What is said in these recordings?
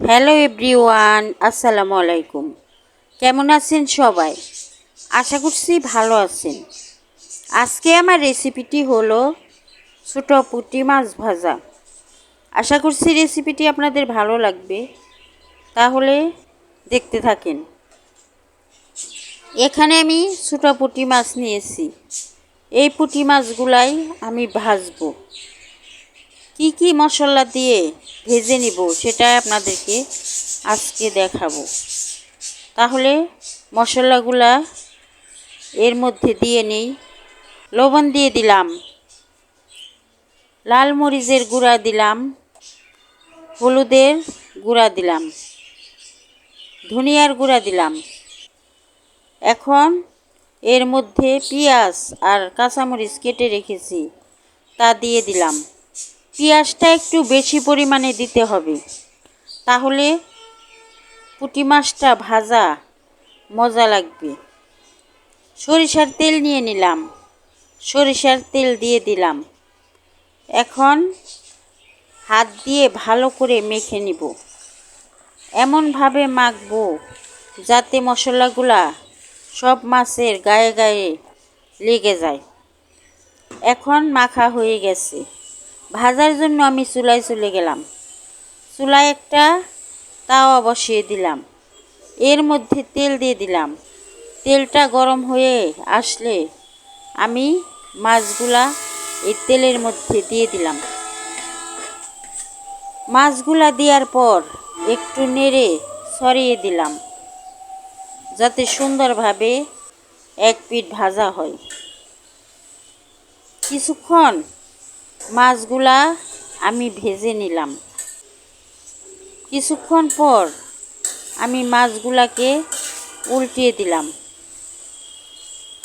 Hello everyone, আসসালামু আলাইকুম। কেমন আছেন সবাই? আশা করছি ভালো আছেন। আজকে আমার রেসিপিটি হলো ছোটো পুঁটি মাছ ভাজা। আশা করছি রেসিপিটি আপনাদের ভালো লাগবে। তাহলে দেখতে থাকেন। এখানে আমি ছোটো পুঁটি মাছ নিয়েছি। এই পুঁটি মাছগুলাই আমি ভাজবো। কি কি মশলা দিয়ে ভেজে নিব সেটা আপনাদেরকে আজকে দেখাবো। তাহলে মশলাগুলা এর মধ্যে দিয়ে নেই। লবণ দিয়ে দিলাম। লাল মরিচের গুঁড়া দিলাম। হলুদের গুঁড়া দিলাম। ধনিয়ার গুঁড়া দিলাম। এখন এর মধ্যে পেঁয়াজ আর কাঁচামরিচ কেটে রেখেছি, তা দিয়ে দিলাম। পেঁয়াজটা একটু বেশি পরিমাণে দিতে হবে। তাহলে পুঁটি মাছটা ভাজা মজা লাগবে। সরিষার তেল নিয়ে নিলাম। সরিষার তেল দিয়ে দিলাম। এখন হাত দিয়ে ভালো করে মেখে নিব। এমনভাবে মাখবো যাতে মশলাগুলা সব মাছের গায়ে গায়ে লেগে যায়। এখন মাখা হয়ে গেছে। ভাজার জন্য আমি চুলায় চলে গেলাম। চুলায় একটা তাওয়া বসিয়ে দিলাম। এর মধ্যে তেল দিয়ে দিলাম। তেলটা গরম হয়ে আসলে আমি মাছগুলা এই তেলের মধ্যে দিয়ে দিলাম। মাছগুলা দেওয়ার পর একটু নেড়ে সরিয়ে দিলাম, যাতে সুন্দরভাবে এক পিঠ ভাজা হয়। কিছুক্ষণ মাছগুলা আমি ভেজে নিলাম। কিছুক্ষণ পর আমি মাছগুলাকে উল্টিয়ে দিলাম।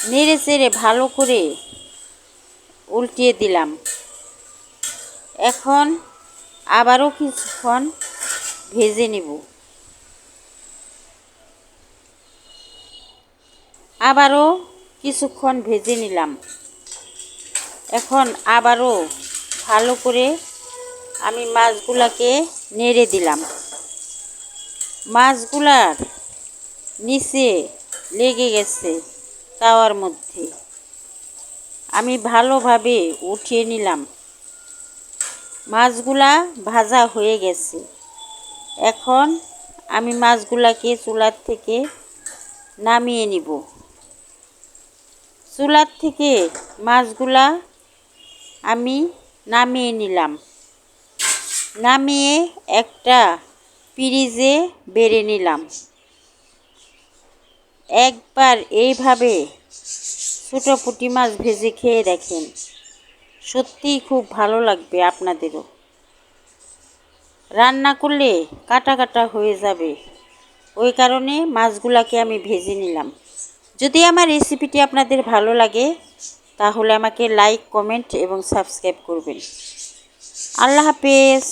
নেড়ে চেড়ে ভালো করে উল্টিয়ে দিলাম। এখন আবারও কিছুক্ষণ ভেজে নেব। আবারও কিছুক্ষণ ভেজে নিলাম। এখন আবারও ভালো করে আমি মাছগুলাকে নেড়ে দিলাম। মাছগুলার নিচে লেগে গেছে তাওয়ার মধ্যে। আমি ভালোভাবে উঠিয়ে নিলাম। মাছগুলা ভাজা হয়ে গেছে। এখন আমি মাছগুলাকে চুলার থেকে নামিয়ে নিব। চুলার থেকে মাছগুলা আমি নামিয়ে নিলাম। নামিয়ে একটা পিরিজে বেড়ে নিলাম। একবার এইভাবে ছোটো পুঁটি মাছ ভেজে খেয়ে দেখেন। সত্যিই খুব ভালো লাগবে আপনাদেরও। রান্না করলে কাটা কাটা হয়ে যাবে। ওই কারণে মাছগুলাকে আমি ভেজে নিলাম। যদি আমার রেসিপিটি আপনাদের ভালো লাগে তাহলে আমাকে লাইক কমেন্ট এবং সাবস্ক্রাইব করবেন। আল্লাহ হাফেজ।